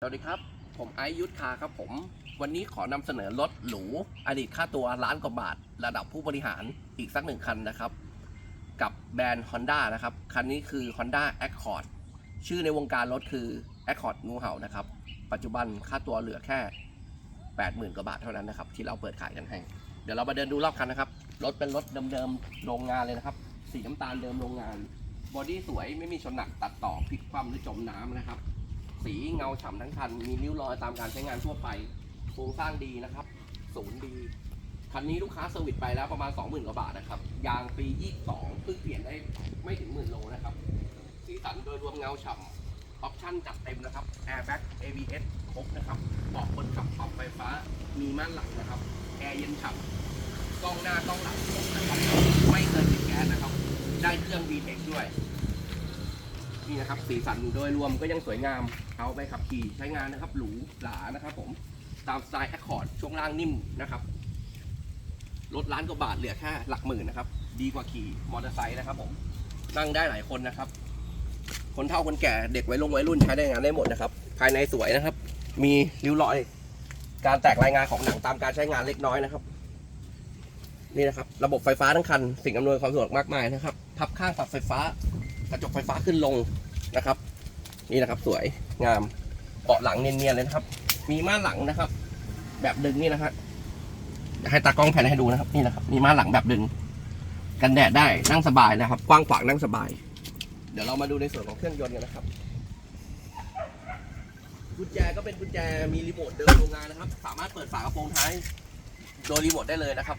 สวัสดีครับ ผมไอยุทธคาครับผม วันนี้ขอนำเสนอรถหรูอดีตค่าตัวล้านกว่าบาท ระดับผู้บริหารอีกสักหนึ่งคันนะครับ กับแบรนด์ Honda นะครับ คันนี้คือ Honda Accord ชื่อในวงการรถคือ Accord งูเห่านะครับ ปัจจุบันค่าตัวเหลือแค่ 80,000 กว่าบาทเท่านั้นนะครับ ที่เราเปิดขายกันให้ เดี๋ยวเรามาเดินดูรอบคันนะครับ รถเป็นรถเดิมๆโรงงานเลยนะครับ สีน้ำตาลเดิมโรงงาน บอดี้สวยไม่มีชนหนักตัดต่อพลิกคว่ำหรือจมน้ำนะครับ สีเงาฉ่ำทั้งคัน มีริ้วรอยตามการใช้งานทั่วไป โครงสร้างดีนะครับศูนย์ดี คันนี้ลูกค้าเซอร์วิสไปแล้วประมาณ 20,000กว่าบาทนะครับ ยางปี 22เพิ่งเปลี่ยนได้ไม่ถึงหมื่นโลนะครับ สีสันโดยรวมเงาฉ่ำออปชั่นจัดเต็มนะครับ Airbag ABS ครบนะครับเบาะคนขับปรับไฟฟ้า มีม่านหลังนะครับ แอร์เย็นฉ่ำกล้องหน้ากล้องหลังครบนะครับไม่เคยติดแก๊สนะครับ ได้เครื่อง VTEC ด้วย นี่นะครับสีสันโดยรวมก็ยังสวยงามเอาไปขับขี่ใช้งานนะครับ หรูหรานะครับผมตามสไตล์แอคคอร์ดช่วงล่างนิ่มนะครับรถล้านกว่าบาทเหลือแค่หลักหมื่นนะครับ ดีกว่าขี่มอเตอร์ไซค์นะครับผมนั่งได้หลายคนนะครับ คนเฒ่าคนแก่เด็กวัยรุ่นวัยรุ่นใช้ได้งานได้หมดนะครับ ภายในสวยนะครับ มีริ้วรอย การแตกรายงานของหนังตามการใช้งานเล็กน้อยนะครับ นี่นะครับ ระบบไฟฟ้าทั้งคัน สิ่งอำนวยความสะดวกมากมายนะครับ พับข้างปรับไฟฟ้า กระจกไฟฟ้าขึ้นลงนะครับ นี่นะครับสวยงามเบาะหลังเนียนๆเลยนะครับ มีม่านหลังนะครับ แบบดึงนี่นะครับอยากให้ตากล้องแผ่นให้ดูนะครับ นี่นะครับ มีม่านหลังแบบดึง กันแดดได้นั่งสบายนะครับ กว้างขวางนั่งสบาย เดี๋ยวเรามาดูในส่วนของเครื่องยนต์กันนะครับกุญแจก็เป็นกุญแจมีรีโมทเดิมโรงงานนะครับ สามารถเปิดฝากระโปรงท้ายโดยรีโมทได้เลยนะครับ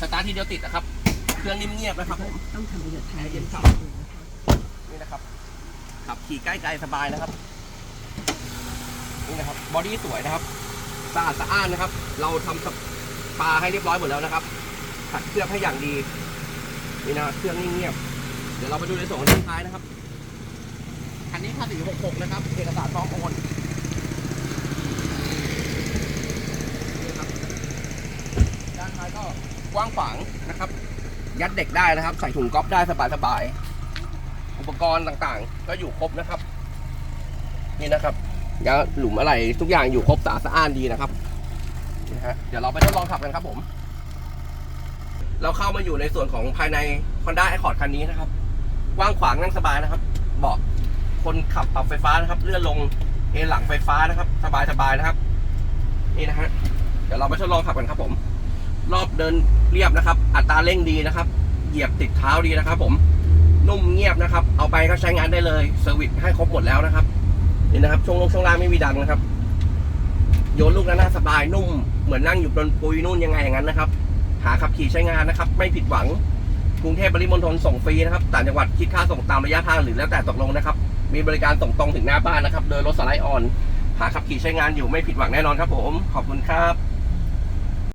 สตาร์ทที่เดียวติดนะครับ เครื่องนิ่มเงียบนะครับผมต้องทำประโยชน์แทนเย็นฉ่นี่นะครับขับขี่ใกล้ไกลสบายนะครับนี่นะครับบอดี้สวยนะครับสะอาดสะอ้านนะครับ เราทำสปาให้เรียบร้อยหมดแล้วนะครับขัดเคลือบให้อย่างดีนี่นะเครื่องนิ่เงียบเดี๋ยวเราไปดูในส่วนของด้านท้ายนะครับคันนี้ภาษี66นะครับเอกสารพร้อมโอนนี่ครับด้านท้ายก็กว้างขวางนะครับ ยัดเด็กได้นะครับ ใส่ถุงก๊อฟได้สบายๆอุปกรณ์ต่างๆ ก็อยู่ครบนะครับ นี่นะครับยาหลุมอะไรทุกอย่างอยู่ครบสะอาดสะอ้านดีนะครับนะฮะเดี๋ยวเราไปทดลองขับกันครับผม เราเข้ามาอยู่ในส่วนของภายใน Honda Accord คันนี้นะครับกว้างขวางนั่งสบายนะครับเบาะคนขับปรับไฟฟ้านะครับ เลื่อนลงเอหลังไฟฟ้านะครับ สบายๆนะครับ นี่นะฮะเดี๋ยวเราไปทดลองขับกันครับผม รอบเดินเรียบนะครับ อัตราเร่งดีนะครับ เหยียบติดเท้าดีนะครับ ผมนุ่มเงียบนะครับ เอาไปก็ใช้งานได้เลยเซอร์วิสให้ครบหมดแล้วนะครับนี่นะครับช่วงลงช่วงล่างไม่มีดังนะครับ โยนลูกนั้นน่าสบายนุ่ม เหมือนนั่งอยู่บนปุยนุ่นยังไงอย่างนั้นนะครับ หาขับขี่ใช้งานนะครับ ไม่ผิดหวังกรุงเทพปริมณฑลส่งฟรีนะครับต่างจังหวัดคิดค่าส่งตามระยะทางหรือแล้วแต่ตกลงนะครับ มีบริการส่งตรงถึงหน้าบ้านนะครับ โดยรถสไลด์ออน หาขับขี่ใช้งานอยู่ไม่ผิดหวังแน่นอนครับผม ขอบคุณครับ